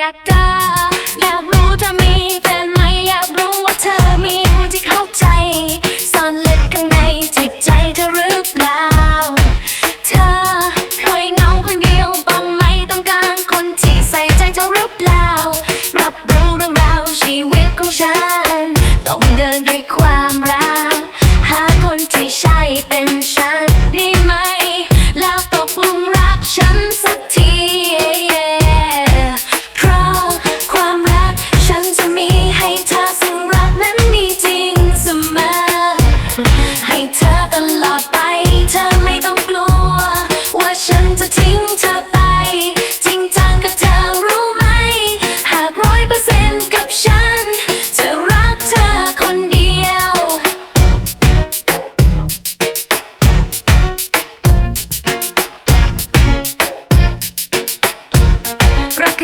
อยากได้อยากรู้จะมี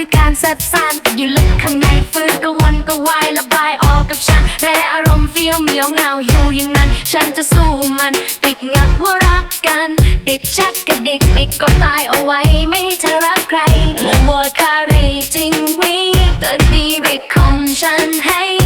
คือการสัดสานอยู่ลึกข้างในฟื้นก็วนก็วายระบายออกกับฉันแร่อารมณ์เฟี้ยวเหมียวเหงาอยู่อย่างนั้น ฉันจะสู้มัน ติดงับว่ารักกัน ติดชักกระดิกติดก็ตายเอาไว้ไม่ให้เธอรักใครมัวคารีจริงวิแต่ดีวิตของฉันให้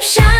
Shine.